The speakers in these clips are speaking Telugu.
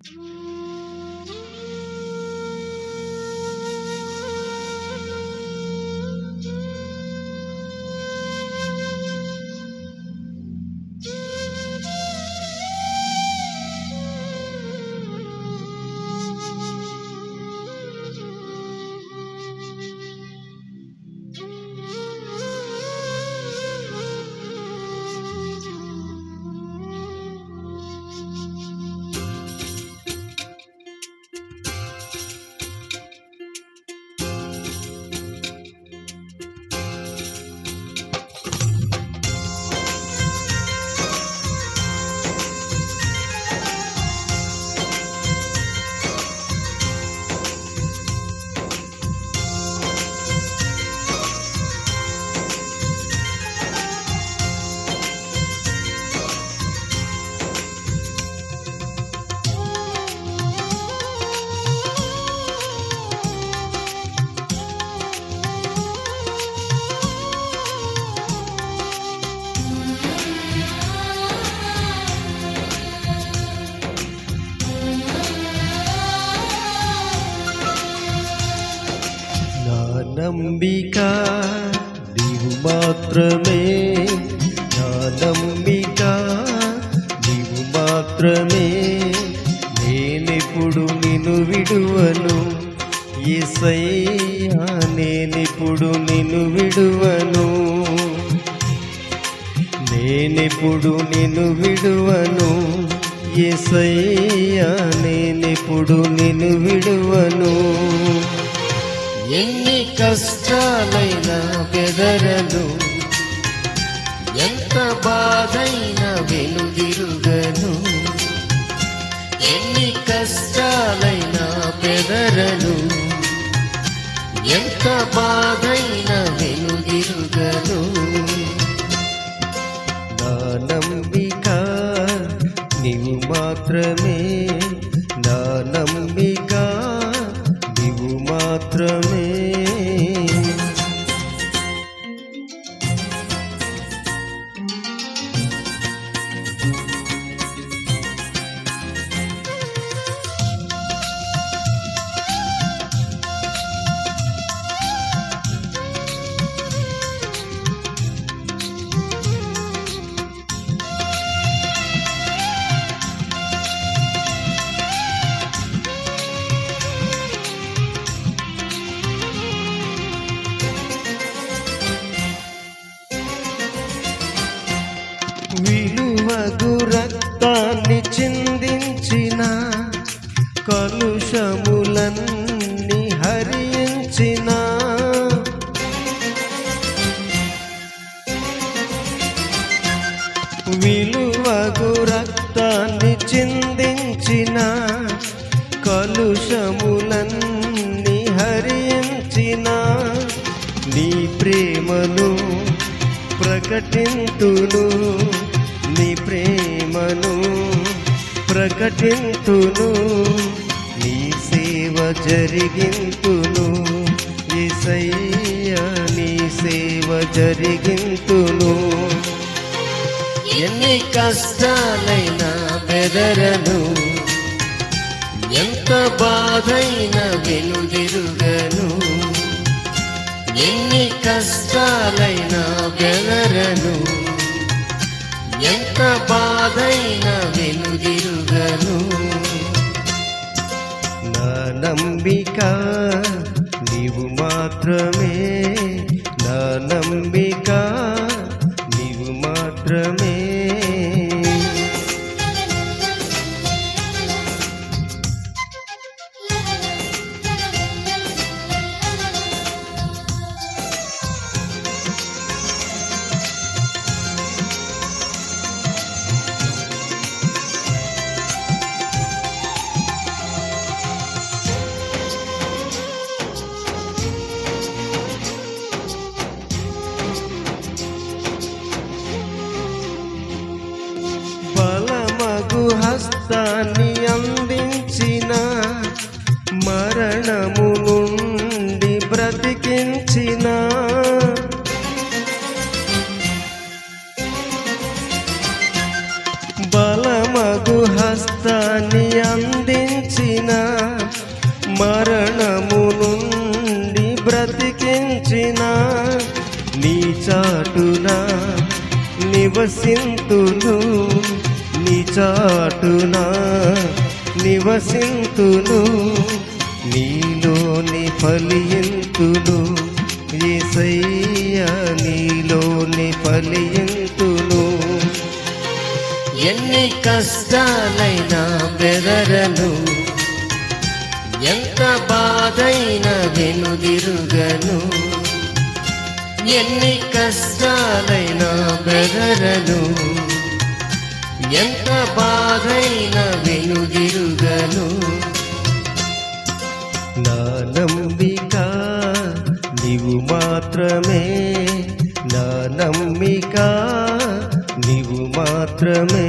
నా నంబిక నీవు మాత్రమే నా నంబిక నీవు మాత్రమే నేనెప్పుడు నిన్ను విడువను ఏసయ్యా నేనెప్పుడు నిన్ను విడువను నేనెప్పుడు నిన్ను విడువను ఏసయ్యా నేనెప్పుడు నిన్ను విడువను ఎన్ని కష్టాలైనా బెదరను ఎంత బాధైనా వెలుదిరుగను. ఎన్ని కష్టాలైనా బెదరను ఎంత బాధైనా వెలుదిరుగను. నా నంబిక నీవు మాత్రమే విలువగు రక్తాన్ని చిందించిన కలుషములన్నీ హరించిన. విలువగు రక్తాన్ని చిందించిన కలుషములన్నీ హరించిన. నీ ప్రేమను ప్రకటింతును నీ ప్రేమను ప్రకటింతును. నీ సేవ జరిగింతును. ఇసయ్య నీ సేవ జరిగింతును. ఎన్ని కష్టాలైనా బెదరను. ఎంత బాధైన వెలుదిరుగను ఎన్ని కష్టాలైనా బెదరను. ఎంత బాధైన వెలుదిరుగను. నా నంబిక నీవు మాత్రమే నా నంబిక జ్ఞానాన్ని అందించిన మరణము నుండి బ్రతికించిన. బలమగు హస్తాన్ని అందించిన మరణము నుండి బ్రతికించిన నీ చాటున నివసింతులు చాటున నివసింతును నీలోని ఫలియంతును ఏసయ్య నీలోని ఫలియంతును ఎన్ని కష్టాలైనా బెదరను ఎంత బాధైన వెనుదిరుగను ఎన్ని కష్టాలైనా బెదరను. ఎంత బాధైన వెనుదిరుగను నా నంబిక నీవు మాత్రమే నా నమ్మిక నీవు మాత్రమే.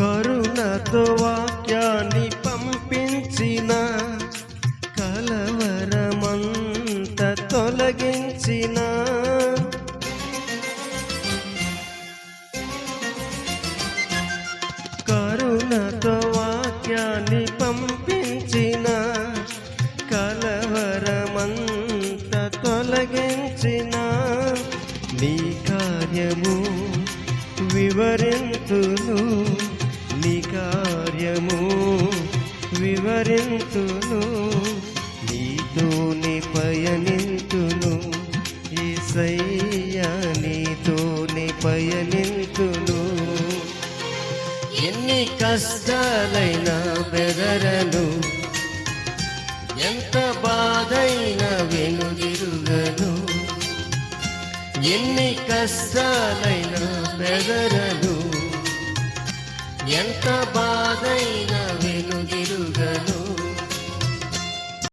కరుణతో వాక్యాన్ని పంపించిన కలవరమంత తొలగించిన. కరుణతో వాక్యాన్ని పంపించిన కలవరమంత తొలగించిన. నీ కార్యము వివరింతును. వివరింతును నీతోనే పయనింతును ఈసయ్యా నీతోనే పయనింతును. ఎన్ని కష్టాలైనా బెదరను ఎంత బాధైన వెనుదిరుగను. ఎన్ని కష్టాలైనా బెదరను ఎంత బాధైనా